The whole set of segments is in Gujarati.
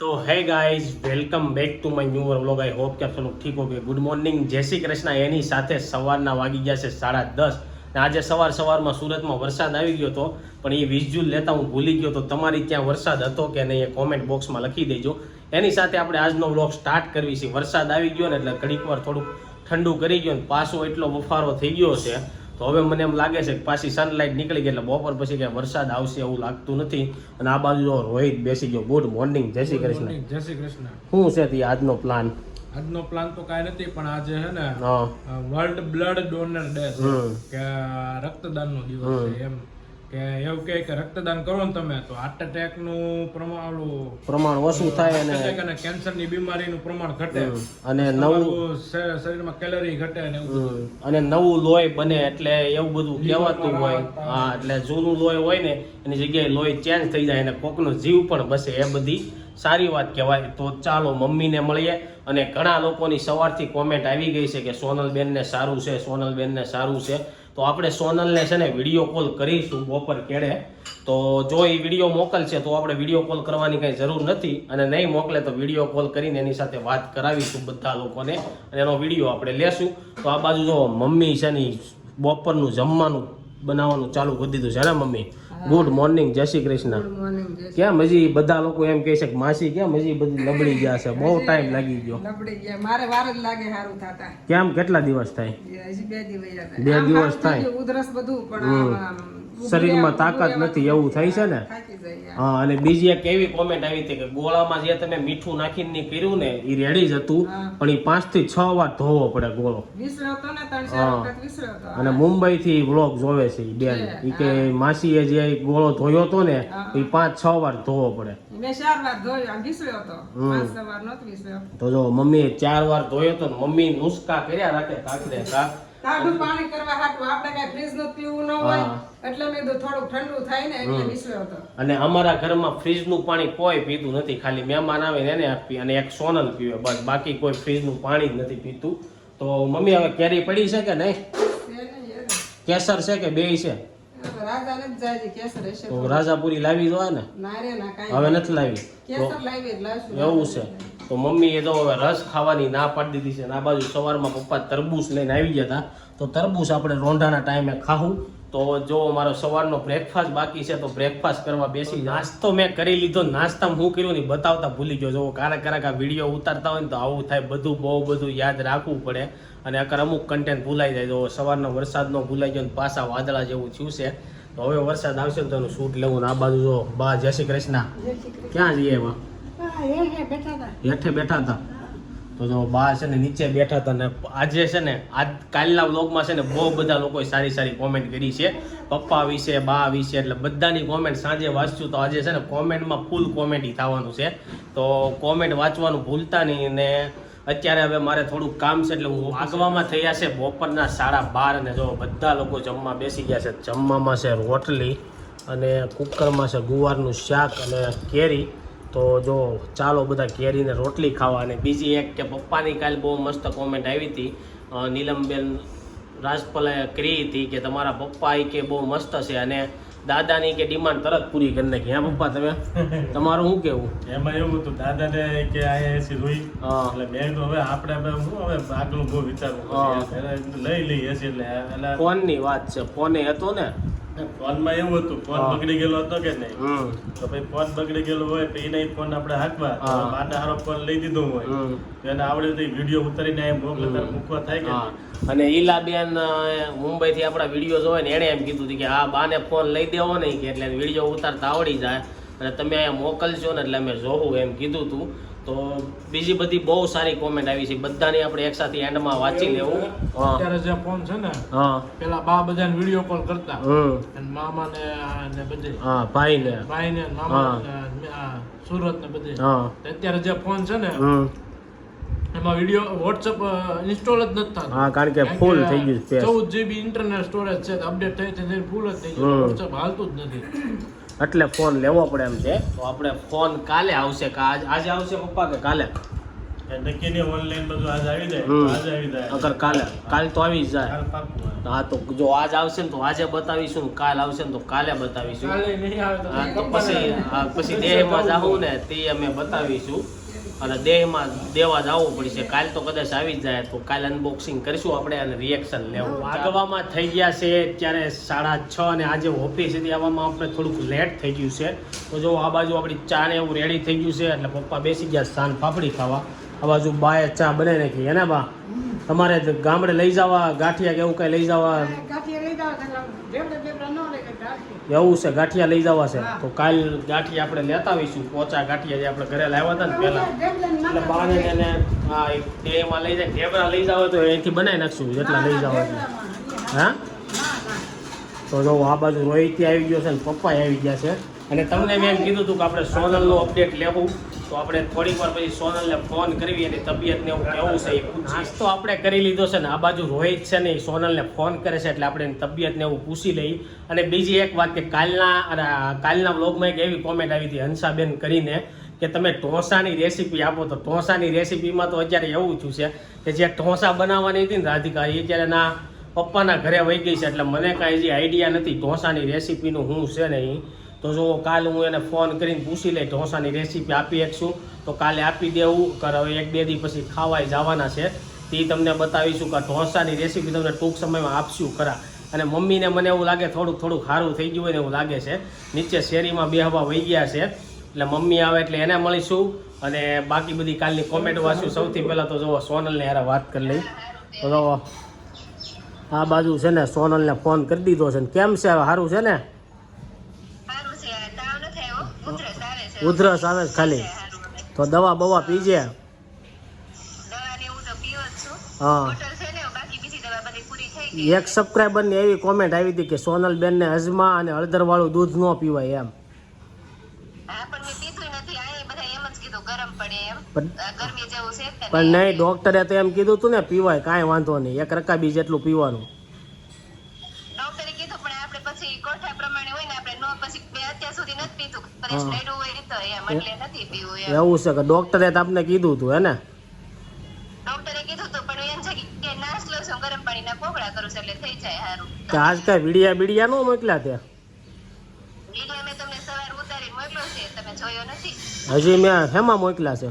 તો hey guys, welcome back to my new vlog. I hope કે આપ સૌ ઠીક હોગે ગુડ મોર્નિંગ જય શ્રી કૃષ્ણ. એની સાથે સવારના વાગી ગયા છે સાડા દસ. ને આજે સવાર સવારમાં સુરતમાં વરસાદ આવી ગયો હતો પણ એ વિઝ્યુઅલ લેતા હું ભૂલી ગયો તો તમારી ત્યાં વરસાદ હતો કે નહીં એ કોમેન્ટ બોક્સમાં લખી દેજો. એની સાથે આપણે આજનો વ્લોગ સ્ટાર્ટ કરવી છે. વરસાદ આવી ગયો ને એટલે ઘડીક વાર થોડુંક ઠંડુ કરી ગયો ને પાછો એટલો બફારો થઈ ગયો છે. તો હવે મને એમ લાગે છે કે પાછી સનલાઇટ નીકળી ગઈ એટલે બપોર પછી કે વરસાદ આવશે એવું લાગતું નથી. અને આ બાજુ જો રોહિત બેસી ગયો. ગુડ મોર્નિંગ જય શ્રી કૃષ્ણ. જય શ્રી કૃષ્ણ. શું છે તે આજનો પ્લાન આજનો પ્લાન તો કાંઈ નથી પણ આજે છે ને વર્લ્ડ બ્લડ ડોનર ડે છે. કે રક્તદાનનો દિવસ છે એમ. કે એવું કહે કે રક્તદાન કરો ને તમે તો હાર્ટ એટેકનું પ્રમાણ પ્રમાણ ઓછું થાય અને અને કેન્સરની બીમારીનું પ્રમાણ ઘટે. અને નવું શરીરમાં કેલરી ઘટે ને એવું બધું. હમ, અને નવું લોહી બને એટલે એવું બધું કહેવાતું હોય. હા એટલે જૂનું લોહી હોય ને એની જગ્યાએ લોહી ચેન્જ થઈ જાય અને કોકનો જીવ પણ બસે. એ બધી સારી વાત કહેવાય. તો ચાલો મમ્મીને મળીએ અને ઘણા લોકોની સવારથી કોમેન્ટ આવી ગઈ છે કે સોનલબેનને સારું છે સોનલબેનને સારું છે. તો આપણે સોનલને છે ને વીડિયો કોલ કરીશું બપોર કેળે. તો જો એ વીડિયો મોકલશે તો આપણે વીડિયો કોલ કરવાની કંઈ જરૂર નથી. અને નહીં મોકલે તો વીડિયો કોલ કરીને એની સાથે વાત કરાવીશું બધા લોકોને. અને એનો વીડિયો આપણે લેશું. તો આ બાજુ જો મમ્મી છે ને બપોરનું જમવાનું બનાવવાનું ચાલુ કરી દીધું છે ને મમ્મી? ગુડ મોર્નિંગ જય શ્રી કૃષ્ણ. કેમ હજી બધા લોકો એમ કહે છે કે માસી કેમ હજી બધી લબડી ગયા છે? બહુ ટાઈમ લાગી ગયો. લબડી ગયા. મારે વાર જ લાગે સારું થતા. કેમ કેટલા દિવસ થાય? બે દિવસ થાય. ઉધરસ બધું પણ શરીરમાં તાકાત નથી એવું થાય છે ને? હા અને બીજી એક એવી કોમેન્ટ આવી હતી કે ગોળામાં જે તમે મીઠું નાખીને કર્યું ને એ રેડી જ હતું પણ એ પાંચથી છ વાર ધોવો પડે ગોળો. અને મુંબઈ થી વ્લોગ જોવે છે બેન. એ કે માસીએ જે ગોળો ધોયો હતો ને એ પાંચ છ વાર ધોવો પડે. તો જો મમ્મી ચાર વાર ધોયો હતો મમ્મી નુસ્ખા કર્યા રાખે કાકડે કાક ટાઢું પાણી કરવા હાટું. આપણે કઈ ફ્રીજનું પીવું ન હોય એટલે મેં કીધું થોડુંક ઠંડુ થાય ને એટલે વિસર્યો હતો. અને અમારા ઘરમાં ફ્રીજનું પાણી કોઈ પીતું નથી. ખાલી મહેમાન આવે ને એને આપી અને એક સોનલ પીવે બસ. બાકી કોઈ ફ્રીજનું પાણી જ નથી પીતું. તો મમ્મી હવે કેરી પડી છે કે નહીં. કેસર છે કે બેય છે? રાજાને જ જાજી કેસર હશે તો રાજાપુરી લાવી દો ને ના રે ના કાઈ હવે નથી લાવી. કેસર લાવી જ લાવશું. એવું છે. તો મમ્મીએ તો હવે રસ ખાવાની ના પાડી દીધી છે ના બાજુ સવારમાં પપ્પા તરબૂચ લઈને આવી ગયા હતા. તો તરબૂચ આપણે રોંઢાના ટાઈમે ખાવું તો જો મારો સવારનો બ્રેકફાસ્ટ બાકી છે તો બ્રેકફાસ્ટ કરવા બેસી નાસ્તો મેં કરી લીધો. નાસ્તામાં હું કર્યું ને બતાવતા ભૂલી ગયો. જો ક્યારેક ક્યારેક આ વીડિયો ઉતારતા હોય ને તો આવું થાય. બધું બહુ બધું યાદ રાખવું પડે. અને અકર અમુક કન્ટેન્ટ ભૂલાઈ જાય. તો સવારનો વરસાદનો ભૂલાઈ ગયો ને પાછા વાદળા જેવું થયું છે. તો હવે વરસાદ આવશે ને તો એનું શૂટ લેવું ને આ બાજુ જો બા, જય શ્રી કૃષ્ણ. ક્યાં જઈએ હેઠે બેઠા હતા. તો જો બા છે ને નીચે બેઠા હતા ને આજે છે ને, આજ કાલના વ્લોગમાં છે ને બહુ બધા લોકોએ સારી સારી કોમેન્ટ કરી છે. પપ્પા વિશે, બા વિશે, એટલે બધાની કોમેન્ટ સાંજે વાંચશું. તો આજે છે ને કોમેન્ટમાં ફૂલ કોમેન્ટ થવાનું છે. તો કોમેન્ટ વાંચવાનું ભૂલતા નહીં ને અત્યારે હવે મારે થોડુંક કામ છે એટલે હું આગવામાં થયા છે. બપોરના સાડા બાર અને જો બધા લોકો જમવા બેસી ગયા છે. જમવામાં છે રોટલી અને કુકરમાં છે ગુવારનું શાક અને કેરી. તો જો ચાલો બધા કેરીને રોટલી ખાવા. અને બીજી એક કે પપ્પાની કાલે બહુ મસ્ત કોમેન્ટ આવી હતી. નીલમબેન રાજપલાએ કરી હતી કે તમારા પપ્પા એ કે બહુ મસ્ત છે. અને દાદાની કે ડિમાન્ડ તરત પૂરી કરી નાખી. હા પપ્પા તમે? તમારું શું કેવું? એમાં એવું હતું દાદાને કે આ એસી રોઈ હા. એટલે મેં તો હવે આપણે હવે શું હવે આગળ બહુ વિચારું હા. લઈ લઈ એસી એટલે એટલે ફોનની વાત છે. ફોને હતો ને? ફોનમાં એવું હતું ફોન બગડી ગયેલો હતો કે નહીં? તો પછી ફોન બગડી ગયેલો હોય તો એને ફોન આપણે હાંકવા. તો હારો ફોન લઈ દીધો હોય. તો એને આવડે તો વીડિયો ઉતારીને એમ મોકલે ત્યારે મૂકવા થાય કે અને ઈલાબેન મુંબઈ થી આપણા વીડિયો જોવે ને એણે એમ કીધું હતું કે આ બાને ફોન લઈ દેવો નહીં કે એટલે વીડિયો ઉતારતા આવડી જાય. અને તમે અહીંયા મોકલશો ને એટલે અમે જોવું એમ કીધું હતું તો બીજી બધી બહુ સારી કોમેન્ટ આવી છે. બધાની આપણે એકસાથે એન્ડમાં વાંચી લેવું. અત્યારે જે ફોન છે ને હા. પેલા બા બધાને વીડિયો કોલ કરતા. અને મામા ને ને બધે. હા ભાઈ ને. ભાઈ ને મામા સુરત ને બધે. અત્યારે જે ફોન છે ને એમાં વીડિયો વોટ્સઅપ ઇન્સ્ટોલ જ નથી થતો. હા કારણ કે ફૂલ થઈ ગયું છે ચૌદ જીબી ઇન્ટરનેટ સ્ટોરેજ છે અપડેટ થઈ થઈ ફૂલ જ થઈ ગયું. વોટ્સઅપ હાલતું જ નથી. એટલે ફોન લેવો પડે એમ છે. તો આપણે ફોન કાલે આવશે કે આજ આજે આવશે પપ્પા કે કાલે? નક્કી ઓનલાઈન બધું આજ આવી જાય. આજે આવી જાય. અગર કાલે કાલ તો આવી જ જાય. હા તો જો આજ આવશે ને તો આજે બતાવીશું કાલ આવશે ને તો કાલે બતાવીશું. કાલે નહીં આવે તો હા, તો પછી પછી દેહમાં જાવું ને તે અમે બતાવીશું. અને દેહમાં દેવા જવું પડશે. કાલ તો કદાચ આવી જ જાય તો કાલ અનબોક્સિંગ કરીશું આપણે અને રિએક્શન લેવું. આગવામાં થઈ ગયા છે ત્યારે સાડા છ અને આજે ઓફિસેથી આવવામાં આપણે થોડુંક લેટ થઈ ગયું છે. તો જો આ બાજુ આપણી ચા ને એવું રેડી થઈ ગયું છે એટલે પપ્પા બેસી ગયા સાન પાપડી ખાવા. આ બાજુ બાએ ચા બનાવી નાખી. એને બા તમારે ગામડે લઈ જવા ગાંઠિયા કે એવું કઈ લઈ જવા? એવું છે ગાંઠિયા લઈ જવા છે. તો કાલ ગાંઠિયા આપણે લેતા આવીશું. પોચા ગાંઠિયા જે આપણે ઘરે લાવ્યા હતા ને પહેલા. એટલે બાને એને હા એક ડેમાં લઈ જાય ઢેબરા લઈ જાવ તો અહીંથી બનાવી નાખશું જેટલા લઈ જાવ હા. તો જો આ બાજુ રોહિત આવી ગયો છે ને પપ્પા આવી ગયા છે. અને તમને મેં એમ કીધું હતું કે આપણે સોનલનું અપડેટ લેવું. તો આપણે થોડીક વાર પછી સોનલને ફોન કરવી એની તબિયતને એવું કેવું છે પૂછીશ આપણે કરી લીધો છે ને, આ બાજુ રોહિત છે ને, એ સોનલને ફોન કરે છે એટલે આપણે એની તબિયતને એવું પૂછી લઈ. અને બીજી એક વાત કે કાલના, અને કાલના બ્લોગમાં એક એવી કોમેન્ટ આવી હતી હંસાબેન કરીને કે તમે ઢોસાની રેસીપી આપો તો ઢોસાની રેસીપીમાં તો અત્યારે એવું થયું છે કે જે ઢોસા બનાવવાની હતી ને રાધિકા, એ અત્યારે ના પપ્પાના ઘરે વહી ગઈ છે એટલે મને કાંઈ જે આઈડિયા નથી ઢોસાની રેસીપીનું હું છે ને ઈ તો જો કાલ હું એને ફોન કરીને પૂછી લઈ ઢોસાની રેસીપી આપી શકશું, તો કાલે આપી દેવું કર હવે એક બે દી પછી ખાવાય જવાના છે. તે તમને બતાવીશું કે ઢોસાની રેસીપી તમને ટૂંક સમયમાં આપશું ખરા. અને મમ્મીને મને એવું લાગે થોડુંક થોડુંક સારું થઈ ગયું હોય ને એવું લાગે છે. નીચે શેરીમાં બેહવા વહી ગયા છે. એટલે મમ્મી આવે એટલે એને મળીશું. અને બાકી બધી કાલની કોમેન્ટ વાંચું. સૌથી પહેલાં તો જુઓ સોનલને યાર વાત કરી લઈ. તો આ બાજુ છે ને સોનલને ફોન કરી દીધો છે. ને કેમ છે? હવે સારું છે ને સારું છે તાવ નથી આવ્યો ઉધરસ આવે ખાલી. તો દવા બવા પીજે. તો હા. એક સબસ્ક્રાઈબરની એવી કોમેન્ટ આવી હતી કે સોનલબેનને અજમા અને હળદરવાળું દૂધ ન પીવાય એમ. પણ નહીં ડોક્ટરે તો એમ કીધું હતું ને પીવાય કાંઈ વાંધો નહીં. એક રકાબી જેટલું પીવાનું. ડોક્ટરે કીધું પણ આપણે પછી કોઠા પ્રમાણે હોય ને આપણે નો પછી અત્યાર સુધી નથી પીધું. એવું છે કે ડોક્ટરે તમને કીધું હતું હે ને? ડોક્ટરે કીધું હતું પણ એમ છે કે નાસ લઉં છું ગરમ પાણીના કોગળા કરું છું એટલે થઈ જાય સારું કે આજ કાંઈ વિડિયા બીડિયા નો મોકલ્યા ત્યાં વીડિયો મેં તમને સવાર ઉતારી મોકલ્યો છે તમે જોયો નથી? હજી મેં હેમાં મોકલ્યા છે?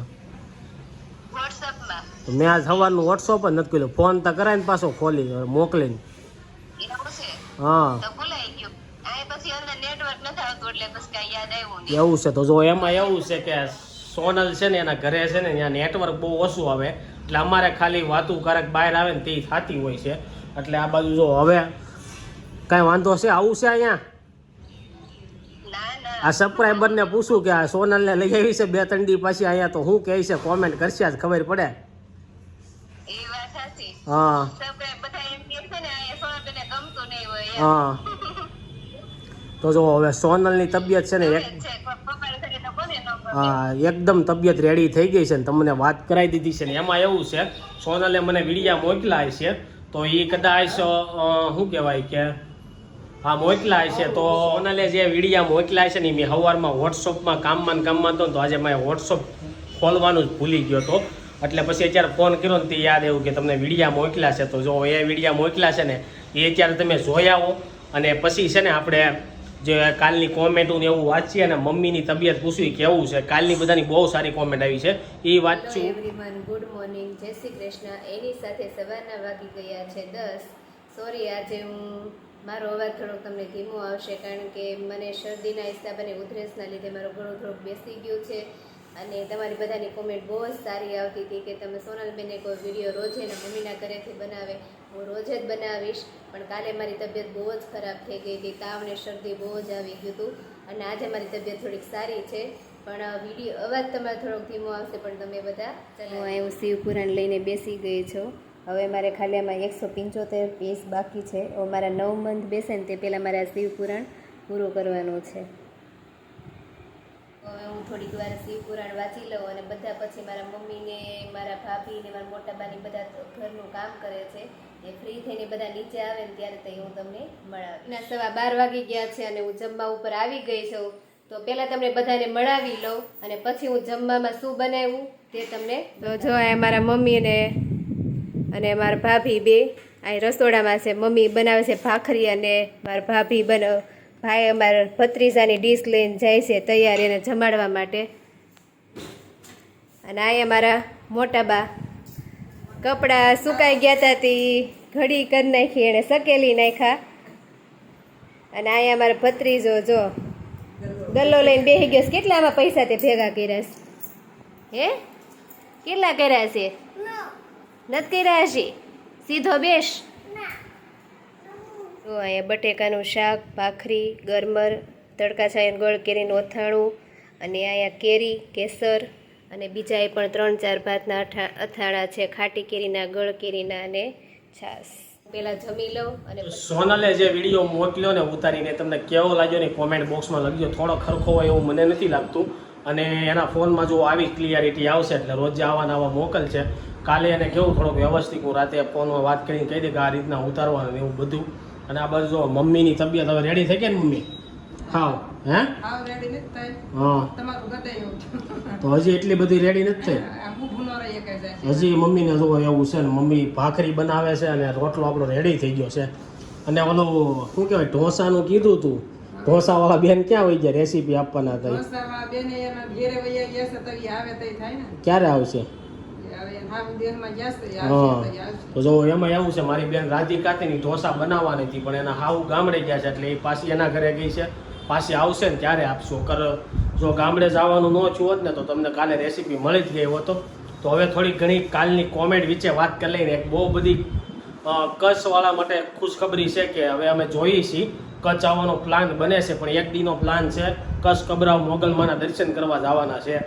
વોટ્સઅપમાં. તો મેં આજ સવારનું વોટ્સઅપ જ નથી કર્યું. ફોન તો કરાવીને પાછો ખોલી મોકલીને. હા તો ભૂલાઈ ગયું આ પછી અંદર નેટવર્ક એટલે બસ કાંઈ યાદ આવ્યું નહીં. એવું છે તો જો એમાં એવું છે કે સોનલ છે ને એના ઘરે છે ને ત્યાં નેટવર્ક બહુ ઓછું આવે એટલે અમારે ખાલી વાતું કારક બહાર આવે ને તે થતી હોય છે. એટલે આ બાજુ જો હવે કાંઈ વાંધો છે? આવું છે અહીંયા? આ સબસ્ક્રાઈબરને પૂછું કે આ સોનલને લઈ આવી છે બે ત્રણ દી પછી અહીંયા તો શું કહે છે કોમેન્ટ કરશે જ ખબર પડે. હા. હા. તો જો હવે સોનલની તબિયત છે ને એક? હા એકદમ તબિયત રેડી થઈ ગઈ છે ને તમને વાત કરાવી દીધી છે ને એમાં એવું છે સોનલે મને વિડીયા મોકલાય છે તો એ કદાચ શું કહેવાય કે હા મોકલાય છે તો સોનલે જે વિડીયા મોકલાય છે ને એ મેં સવારમાં વોટ્સઅપમાં કામમાં કામમાં તો આજે મેં વોટ્સઅપ ખોલવાનું જ ભૂલી ગયો હતો એટલે પછી અત્યારે ફોન કર્યો ને તે યાદ એવું કે તમને વિડીયા મોકલ્યા છે તો જો એ વિડીયા મોકલ્યા છે ને એ અત્યારે તમે જોઈ આવો. અને પછી છે ને આપણે જે કાલની કોમેન્ટો ને એવું વાંચીએ અને મમ્મીની તબિયત પૂછવી કેવું છે. કાલની બધાની બહુ સારી કોમેન્ટ આવી છે. એ વાંચું એવરીવન ગુડ મોર્નિંગ જય શ્રી કૃષ્ણ. એની સાથે સવારના વાગી ગયા છે દસ. સોરી આજે હું મારો અવાજ થોડોક તમને ધીમો આવશે કારણ કે મને શરદીના હિસાબ અને ઉધરસના લીધે મારો ગળો થોડોક બેસી ગયું છે. અને તમારી બધાની કોમેન્ટ બહુ જ સારી આવતી હતી કે તમે સોનલબેને કોઈ વીડિયો રોજ એના મમ્મીના ઘરેથી બનાવે. હું રોજ જ બનાવીશ. પણ કાલે મારી તબિયત બહુ જ ખરાબ થઈ ગઈ હતી તાવ ને શરદી બહુ જ આવી ગયું હતું. અને આજે મારી તબિયત થોડીક સારી છે. પણ વીડિયો અવાજ તમારો થોડોક ધીમો આવશે પણ તમે બધા હું અહીં શિવ પુરાણ લઈને બેસી ગઈ છું. હવે મારે ખાલી આમાં એકસો પંચોતેર પેજ બાકી છે. હવે મારા નવ મંથ બેસે ને તે પહેલાં મારે આ શિવ પુરાણ પૂરું કરવાનું છે. હવે હું થોડીક વાર શિવ પુરાણ વાંચી લઉં અને બધા પછી મારા મમ્મીને મારા ભાભીને મારા મોટાબાની બધા ઘરનું કામ કરે છે. એ ફ્રી થઈને બધા નીચે આવે ને ત્યારે તો હું તમને મળાવી ના સવા બાર વાગી ગયા છે અને હું જમવા ઉપર આવી ગઈ છું. તો પહેલાં તમને બધાને મળાવી લઉં અને પછી હું જમવામાં શું બનાવ્યું તે તમને તો જો આ મારા મમ્મી અને અને મારા ભાભી બે. અહીં રસોડામાં છે મમ્મી બનાવે છે ભાખરી અને મારા ભાભી બનાવ ભાઈ અમારા ભત્રીજાની ડીશ લઈને જાય છે તૈયાર એને જમાડવા માટે. અને અહીંયા મારા મોટા બા કપડાં સુકાઈ ગયા હતા તે, ઘડી કરી નાખી એણે સકેલી નાખ્યા. અને અહીંયા મારા ભત્રીજો જો ગલ્લો લઈને બેસી ગયો કેટલા કેટલામાં પૈસા તે ભેગા કર્યા છે? હે? કેટલા કર્યા છે? નથી કર્યા છે સીધો બેસ. તો અહીંયા બટેકાનું શાક, ભાખરી, ગરમર, તડકા છાયન ગળ કેરીનું અથાણું અને અહીંયા કેરી, કેસર અને બીજા પણ ત્રણ ચાર ભાતના અથાણા છે, ખાટી કેરીના, ગળ કેરીના અને છાશ. પહેલાં જમી લઉં અને સોનલે જે વીડિયો મોકલ્યો ને ઉતારીને તમને કેવો લાગ્યો ને કોમેન્ટ બોક્સમાં લખજો. થોડો ખરખો હોય એવું મને નથી લાગતું. અને એના ફોનમાં જો આવી ક્લિયરિટી આવશે એટલે રોજ આવવાના આવા મોકલ છે. કાલે એને કેવું થોડુંક વ્યવસ્થિત હું રાતે ફોનમાં વાત કરીને કહી દે કે આ રીતના ઉતારવાનું એવું બધું. અને આ બાજુ મમ્મીની તબિયત હવે રેડી થઈ ગઈ ને મમ્મી? હા? હે. તો હજી એટલી બધી રેડી નથી થઈ? ન હજી મમ્મીને જો એવું છે ને મમ્મી ભાખરી બનાવે છે અને રોટલો આપણો રેડી થઈ ગયો છે. અને ઓલું શું કહેવાય ઢોસાનું કીધું તું? ઢોસાવાળા બેન ક્યાં હોય ગયા? રેસીપી આપવાના હતા થાય ક્યારે આવશે? તો જો એમાં એવું છે મારી બેન રાધિકા હતી ઢોસા બનાવવાની હતી પણ એના હાવ ગામડે ગયા છે એટલે એ પાછી એના ઘરે ગઈ છે. પાછી આવશે ને ત્યારે આપશું કર? જો ગામડે જવાનું ન છું હોત ને તો તમને કાલે રેસીપી મળી જ ગઈ હોતો તો હવે થોડી ઘણી કાલની કોમેન્ટ વિશે વાત કરી લઈને એક બહુ બધી કચ્છવાળા માટે ખુશખબરી છે કે હવે અમે જોઈએ છીએ. કચ્છ આવવાનો પ્લાન બને છે, પણ એક દીનો પ્લાન છે. કચ્છ કબરાવ મોગલમાના દર્શન કરવા જવાના છે.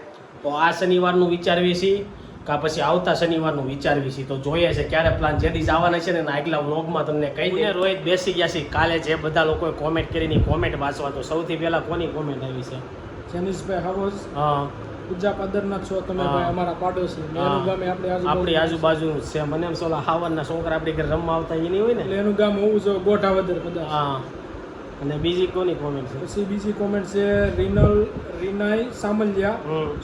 તો આ શનિવારનું વિચારવી છીએ. કા પછી આવતા શનિવારનું વિચારવી છે તો જોઈએ છે ક્યારે પ્લાન જે દિવસ આવવાના છે ને એના આગલા વ્લોગમાં તમને કહી દે. રોહિત બેસી ગયા છે કાલે જે બધા લોકોએ કોમેન્ટ કરીને કોમેન્ટ વાંચવા તો સૌથી પહેલા કોની કોમેન્ટ આવી છે? જનીશભાઈ હાવોસ હા. પૂજા પાદરના છો તમે ભાઈ અમારા પાડોશી. એનું ગામ આપણે આપણી આજુબાજુ છે. મને એમ સોલા હાવરના છોકરા આપણી ઘરે રમવા આવતા એ નહીં હોય ને? એટલે એનું ગામ હોવું જોઈએ ગોઠાવદર કદાચ. હા. અને બીજી કોની કોમેન્ટ છે? પછી બીજી કોમેન્ટ છે રિનલ રીનાઈ સામલિયા.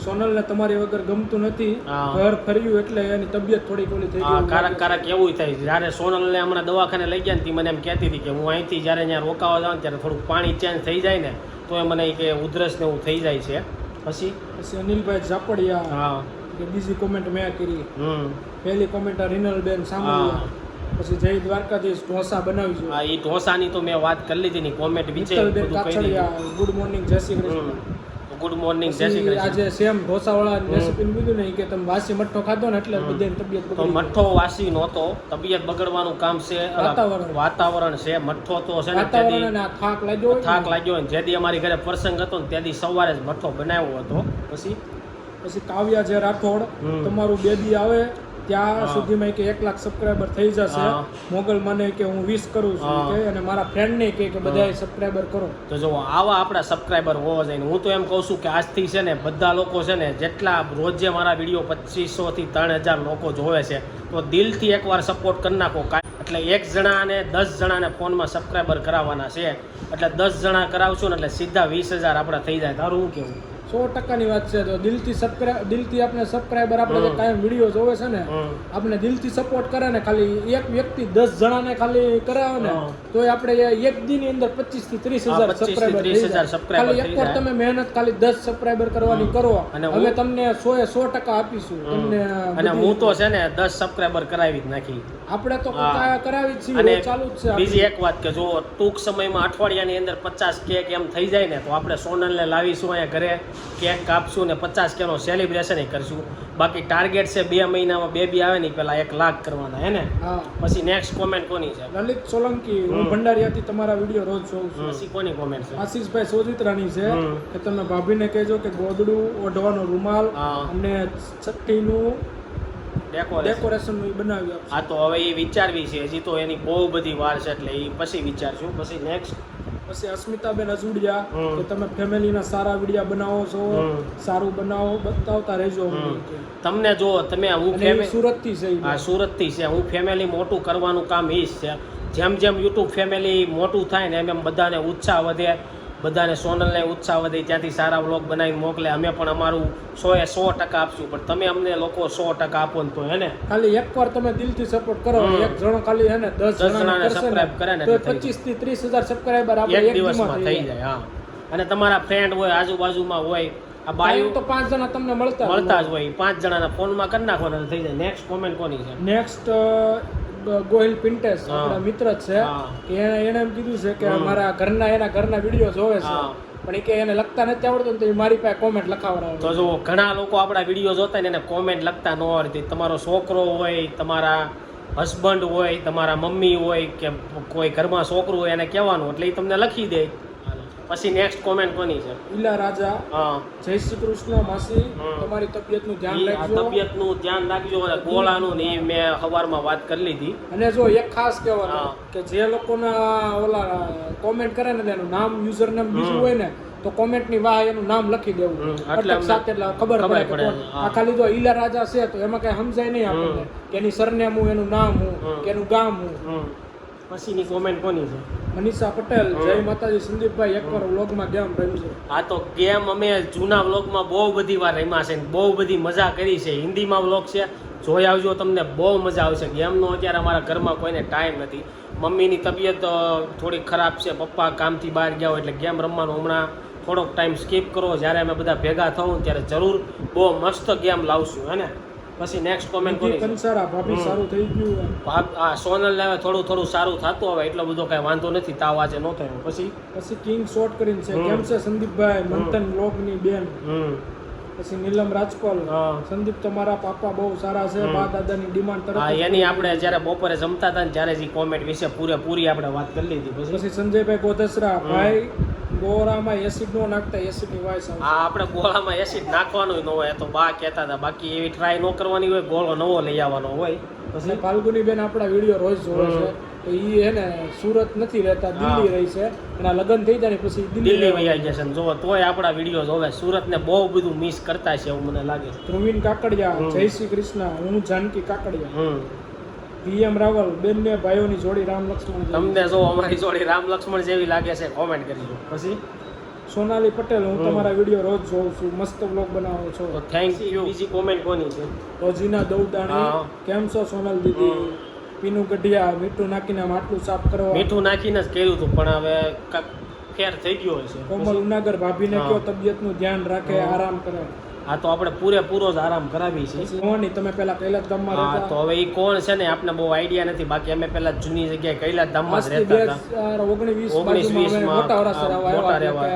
સોનલને તમારી વગર ગમતું નથી. ઘર ફર્યું એટલે એની તબિયત થોડી ઓલી થઈ ગઈ. કારક કારક એવું થાય. જ્યારે સોનલને હમણાં દવાખાને લઈ ગયા ને તી મને એમ કહેતી હતી કે હું અહીંથી જ્યારે અહીંયા રોકાવા જાઉં ત્યારે થોડુંક પાણી ચેન્જ થઈ જાય ને તો એ મને કે ઉધરસ ને એવું થઈ જાય છે. પછી? પછી અનિલભાઈ ઝાપડિયા હા. બીજી કોમેન્ટ મેં કરી. હમ. પહેલી કોમેન્ટ રિનલબેન સામલિયા. પછી જય દ્વારકાધીશ ઢોસા બનાવીશું હા એ ઢોસાની તો મેં વાત કરી લીધી ની કોમેન્ટ વિશે ગુડ મોર્નિંગ જય શ્રી કૃષ્ણ. ગુડ મોર્નિંગ જય શ્રી કૃષ્ણ. આજે સેમ ઢોસાવાળા રેસિપી કીધું ને કે તમે વાસી મઠ્ઠો ખાધો ને એટલે બધાની તબિયત તો મઠ્ઠો વાસી નહોતો તબિયત બગડવાનું કામ છે વાતાવરણ. વાતાવરણ છે મઠ્ઠો તો છે ને વાતાવરણ થાક લાગ્યો થાક લાગ્યો ને જેથી અમારી ઘરે પ્રસંગ હતો ને તેથી સવારે જ મઠ્ઠો બનાવ્યો હતો. પછી? પછી કાવ્યા છે રાઠોડ તમારું બેબી આવે ત્યાં. સુધીમાં કે એક લાખ સબસ્ક્રાઈબર થઈ જશે. મોગલ મને કે હું વિશ કરું છું કે અને મારા ફ્રેન્ડને કે કે બધાય સબસ્ક્રાઈબર કરો. તો જો આવા આપણા સબસ્ક્રાઈબર હોવા જોઈએ હું તો એમ કહું છું કે આજથી છે ને બધા લોકો છે ને જેટલા રોજે મારા વીડિયો પચીસો થી ત્રણ હજાર લોકો જોવે છે તો દિલથી એકવાર સપોર્ટ કરી નાખો. એટલે એક જણા અને દસ જણાને ફોનમાં સબસ્ક્રાઈબર કરાવવાના છે. એટલે દસ જણા કરાવશું ને એટલે સીધા વીસ હજાર આપણા થઈ જાય. તારું હું કેવું સો ટકાની વાત છે તો દિલથી સબસ્ક્રાઈબ દિલથી આપણે સબસ્ક્રાઈબર આપણે જે કાયમ વીડિયો જોવે છે ને આપણે દિલથી સપોર્ટ કરે ને ખાલી એક વ્યક્તિ દસ જણાને ખાલી કરાવે ને તો આપણે એક દીની અંદર પચીસથી ત્રીસ હજાર 25 સબસ્ક્રાઈબર ખાલી એકવાર તમે મહેનત ખાલી દસ સબસ્ક્રાઈબર કરવાની કરો. અને અમે તમને સો એ સો ટકા આપીશું. તમને અને હું તો છે ને દસ સબસ્ક્રાઈબર કરાવી જ નાખી. આપણે તો કરાવી જ છીએ ચાલુ જ છે બીજી એક વાત કે જો ટૂંક સમયમાં અઠવાડિયાની અંદર પચાસ કેક એમ થઈ જાય ને તો આપણે સોનલને લાવીશું અહીંયા ઘરે. કેક કાપશું ને પચાસ કેનો સેલિબ્રેશન કરશું. બાકી ટાર્ગેટ છે બે મહિનામાં બેબી આવે ને પેલા એક લાખ કરવાના હે ને? પછી નેક્સ્ટ કોમેન્ટ કોની છે? લલિત સોલંકી હું. ભંડારીયાથી તમારા વીડિયો રોજ જોઉં છું. પછી કોની કોમેન્ટ છે? આશીષભાઈ સોજિત્રાની છે કે તમે ભાભીને કહેજો કે ગોદડું ઓઢવાનો રૂમાલ. અને છઠ્ઠીનું ડેકોરેશન ડેકોરેશનનું ઈ બનાવી આ હા તો હવે એ વિચારવી છે. હજી તો એની બહુ બધી વાર છે એટલે એ પછી વિચારશું. પછી નેક્સ્ટ પછી અસ્મિતાબેન અજુડિયા. કે તમે ફેમિલીના સારા વિડિયા બનાવો છો સારું બનાવો બતાવતા રહેજો. તમને જો તમે હું સુરતથી છે હા સુરતથી છે. હું ફેમિલી મોટું કરવાનું કામ એ જ છે. જેમ જેમ યુટ્યુબ ફેમિલી મોટું થાય ને એમ એમ બધાને ઉત્સાહ વધે. બધાને સોનલને ઉત્સાહ વધે ત્યાંથી સારા વ્લોગ બનાવીને મોકલે. અમે પણ અમારું સો એ સો ટકા આપશું પણ તમે અમને લોકો સો ટકા આપો ને તો હે ને ખાલી એકવાર તમે દિલથી સપોર્ટ કરો એક જણો ખાલી હે ને દસ જણાને જણાને કરે ને તો પચીસથી ત્રીસ હજાર સબસ્ક્રાઈબર આપણે એક દિવસમાં થઈ જાય. હા. અને તમારા ફ્રેન્ડ હોય આજુબાજુમાં હોય આ બાયુ તો પાંચ જણા તમને મળતા મળતા જ હોય. પાંચ જણાના ફોનમાં કરી નાખવાના થઈ જાય. નેક્સ્ટ કોમેન્ટ કોની છે? નેક્સ્ટ ગોહિલ પિન્ટેસ. આપણા મિત્ર જ છે. એને એને એમ કીધું છે કે મારા ઘરના એના ઘરના વીડિયો જોવે છે. પણ એ કે એને લખતા નથી આવડતું તો મારી પાસે કોમેન્ટ લખાવડાવે તો જો ઘણા લોકો આપણા વીડિયો જોતા ને એને કોમેન્ટ લખતા ન આવડતી તમારો છોકરો હોય તમારા હસબન્ડ હોય તમારા મમ્મી હોય કે કોઈ ઘરમાં છોકરું હોય એને કહેવાનું એટલે એ તમને લખી દે. પછી નેક્સ્ટ કોમેન્ટ કોની છે? ઈલા રાજા હા. જય શ્રી કૃષ્ણ માસી. તમારી તબિયતનું ધ્યાન રાખજો. તબિયતનું ધ્યાન રાખજો અને ગોળાનું ને મેં સવારમાં વાત કરી લીધી. અને જો એક ખાસ. કહેવાનું કે જે લોકોના ઓલા કોમેન્ટ કરે ને એનું નામ યુઝર નામ બીજું હોય ને તો કોમેન્ટની વાહ એનું નામ લખી દેવું. એટલે અટક સાથે એટલે ખબર પડે કે. આ ખાલી જો ઈલા રાજા છે તો એમાં કઈ સમજાય નહીં આપણને કે એની સરનેમ હું એનું નામ હું કે એનું ગામ હું. પછીની કોમેન્ટ કોની છે? મનીષા પટેલ જય માતાજી સંદીપભાઈ એકવાર વ્લોગમાં ગેમ રમજો આ તો ગેમ અમે જૂના વ્લોગમાં બહુ બધી વાર રમ્યા છે ને બહુ બધી મજા કરી છે. હિન્દીમાં વ્લોગ છે. જોઈ આવજો તમને બહુ મજા આવશે. ગેમનો અત્યારે અમારા ઘરમાં કોઈને ટાઈમ નથી. મમ્મીની તબિયત થોડી થોડીક ખરાબ છે. પપ્પા કામથી બહાર ગયા હોય એટલે ગેમ રમવાનું હમણાં થોડોક ટાઈમ સ્કીપ કરો. જ્યારે અમે બધા ભેગા થવું ત્યારે જરૂર બહુ મસ્ત ગેમ લાવશું હે ને? પછી નેક્સ્ટ કોમેન્ટ કરી કોની? આ ભાભી સારું થઈ ગયું ભાગ આ સોનલ હવે થોડું થોડું સારું થતું હવે એટલો બધો કાંઈ વાંધો નથી તાવ આજે ન થયો. પછી? પછી કિંગ શોર્ટ કરીને છે. કેમ છે સંદીપભાઈ? મંથન લોકની બેન. પછી નીલમ રાજકોલ હા. સંદીપ તમારા પાપા બહુ સારા છે. મા બા દાદાની ડિમાન્ડ તરફ એની આપણે જ્યારે બપોરે જમતા હતા ને ત્યારે જે કોમેન્ટ વિશે પૂરેપૂરી આપણે વાત કરી લીધી. પછી? સંજયભાઈ ગોધસરા. ભાઈ ગોરામાં એસિડ નો નાખતા એસિડની વાસ આ આપણે ગોળામાં એસિડ નાખવાનું ન હોય તો બા કહેતા હતા બાકી એવી ટ્રાય ન કરવાની હોય ગોળો નવો લઈ આવવાનો હોય. પછી ફાલ્ગુની બેન આપણા વીડિયો રોજ જોવે છે તો એ હે ને સુરત નથી રહેતા દિલ્હી રહી છે એના લગ્ન થઈ જાય પછી દિલ્હી વહી આવી જશે ને જો તોય આપણા વીડિયો જોવે સુરતને બહુ બધું મિસ કરતા છે એવું મને લાગે છે. ધ્રુવીન કાકડિયા જય શ્રી કૃષ્ણ હું જાનકી કાકડિયા. પીએમ રાવલ બેનને ભાઈઓની જોડી રામ લક્ષ્મણ જેવી. તમને જો અમારી જોડી રામ લક્ષ્મણ જેવી લાગે છે કોમેન્ટ કરજો પછી સોનાલી પટેલ હું તમારા વીડિયો રોજ જોઉં છું મસ્ત બ્લોગ બનાવો છો. તો થેન્ક યુ બીજી કોમેન્ટ કોની છે? રોજીના દૌદાણી કેમ છો સોનલ દીદી? પીનું ગઢિયા મીઠું નાખીને આમ આટલું સાફ કરવા. મીઠું નાખીને જ કર્યું હતું પણ હવે ફેર થઈ ગયો હશે. કોમલ ઉનાગર ભાભીને. કયો તબિયતનું ધ્યાન રાખે આરામ કરે. આ તો આપણે પૂરેપૂરો જ આરામ કરાવી છે તમે પેલા કૈલાસ ધામમાં હા તો હવે એ કોણ છે ને? આપને બહુ આઈડિયા નથી. બાકી અમે પેલા જૂની જગ્યાએ કૈલાસ ધામમાં જ રહેતા હતા. ઓગણીસ ઓગણીસ બાજુમાં મોટા હા, રહેવા.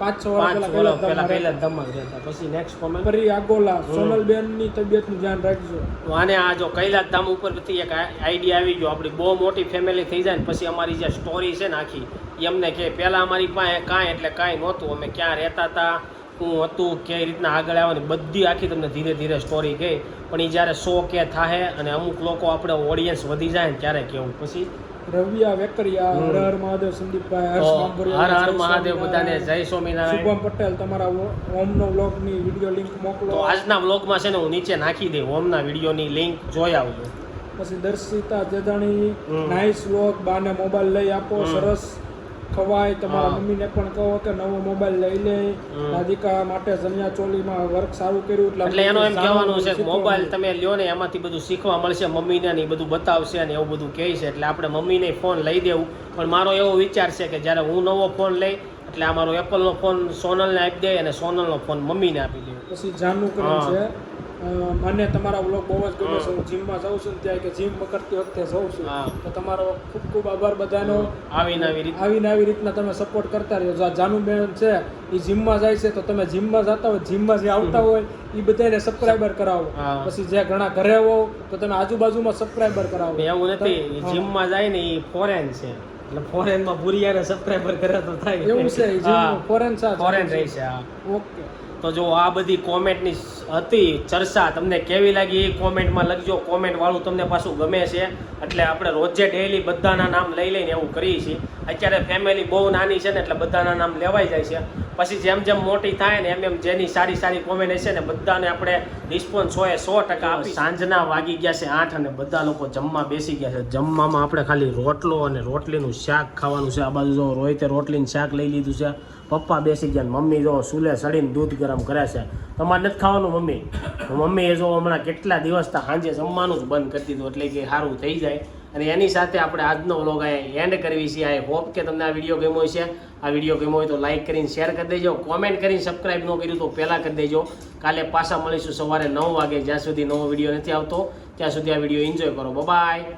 પાંચ છ વર્ષ પહેલા પેલા રહેતા. પછી નેક્સ્ટ કોમેન્ટ પરી આગોલા હમ. સોનલબેનની તબિયતનું ધ્યાન રાખજો. અને આ જો કૈલાસ ધામ ઉપરથી એક આઈડિયા આવી ગયો. આપણી બહુ મોટી ફેમિલી થઈ જાય ને પછી અમારી જે સ્ટોરી છે ને આખી એમને કે પહેલાં અમારી પાસે કાંઈ એટલે કાંઈ નહોતું. અમે ક્યાં રહેતા હતા? શું હતું કઈ રીતના આગળ આવવાની બધી આખી તમને ધીરે ધીરે સ્ટોરી કહી. પણ એ જ્યારે શો કે થાય અને અમુક લોકો આપણે ઓડિયન્સ વધી જાય ને ત્યારે કેવું પછી? રવિયા વેકરિયા. હર હર મહાદેવ સંદીપભાઈ હર હર મહાદેવ બધાને જય સ્વામિનારાયણ. શુભમ પટેલ તમારા ઓમનો વ્લોગની વીડિયો લિંક મોકલો. તો આજના વ્લોગમાં છે ને હું નીચે નાખી દઈ ઓમના વિડીયોની લિંક જોઈ આવજો. પછી દર્શિતા જદાણી. નાઇસ વ્લોગ બાને મોબાઈલ લઈ આપો સરસ. ખવાય તમારા મમ્મીને પણ કહો કે નવો મોબાઈલ લઈ લે. રાધિકા માટે ચણિયા ચોલીમાં વર્ક સારું કર્યું એટલે એનો એમ કહેવાનું છે કે મોબાઈલ તમે લ્યો ને એમાંથી બધું શીખવા મળશે મમ્મીને ને એ બધું બતાવશે ને એવું બધું કહે છે. એટલે આપણે મમ્મીને ફોન લઈ દેવું. પણ મારો એવો વિચાર છે કે જ્યારે હું નવો ફોન લઈ એટલે આ મારો એપલનો ફોન સોનલને આપી દે અને સોનલનો ફોન મમ્મીને આપી દે. પછી જાનનું કરે છે મને તમારા બ્લોગ બહુ જ ગમે છે. હું જીમમાં જાઉં છું ત્યાં કે જીમ કરતી વખતે જાઉં છું. તો તમારો ખૂબ ખૂબ આભાર બધાનો. આવીને આવી રીતે આવીને આવી રીતના તમે સપોર્ટ કરતા રહ્યો જો આ જાનુબેન છે એ જીમમાં જાય છે તો તમે જીમમાં જતા હોય જીમમાં જે આવતા હોય એ બધાને સબસ્ક્રાઈબર કરાવો. પછી જે ઘણા ઘરે હો તો તમે આજુબાજુમાં સબસ્ક્રાઈબર કરાવો. એવું નથી. જીમમાં જાય ને એ ફોરેન છે. એટલે ફોરેનમાં ભૂરિયાને સબસ્ક્રાઈબર કરે તો થાય. એવું છે ફોરેન છે ફોરેન રહી છે ઓકે. તો જો આ બધી કોમેન્ટની હતી, ચર્ચા તમને કેવી લાગી એ કોમેન્ટમાં લખજો. કોમેન્ટવાળું તમને પાછું ગમે છે, એટલે આપણે રોજે ડેઈલી બધાના નામ લઈ લઈને એવું કરીએ છીએ. અત્યારે ફેમિલી બહુ નાની છે ને, એટલે બધાના નામ લેવાઈ જાય છે. પછી જેમ જેમ મોટી થાય ને, એમ એમ જેની સારી સારી કોમેન્ટ હશે ને, બધાને આપણે રિસ્પોન્સ હોય સો ટકા સાંજના વાગી ગયા છે આઠ અને બધા લોકો જમવા બેસી ગયા છે. જમવામાં આપણે ખાલી રોટલો અને રોટલીનું શાક ખાવાનું છે. આ બાજુ જો રોહિતે રોટલીનું શાક લઈ લીધું છે. પપ્પા બેસી ગયા મમ્મી જો સુલે સડીને દૂધ ગરમ કરે છે. તમારે નથી ખાવાનું મમ્મી. મમ્મીએ જો હમણાં કેટલા દિવસ તો સાંજે જમવાનું જ બંધ કરી દીધું, એટલે કે સારું થઈ જાય. અને એની સાથે આપણે આજનો વ્લોગ અહીંયા એન્ડ કરવી છે. આઈ હોપ કે તમને આ વીડિયો ગમ્યો છે આ વીડિયો ગમ્યો હોય તો લાઇક કરીને શેર કરી દેજો. કોમેન્ટ કરીને સબસ્ક્રાઈબ ન કર્યું તો પહેલાં કરી દેજો. કાલે પાછા મળીશું સવારે નવ વાગે. જ્યાં સુધી નવો વીડિયો નથી આવતો, ત્યાં સુધી આ વીડિયો એન્જોય કરો. બાય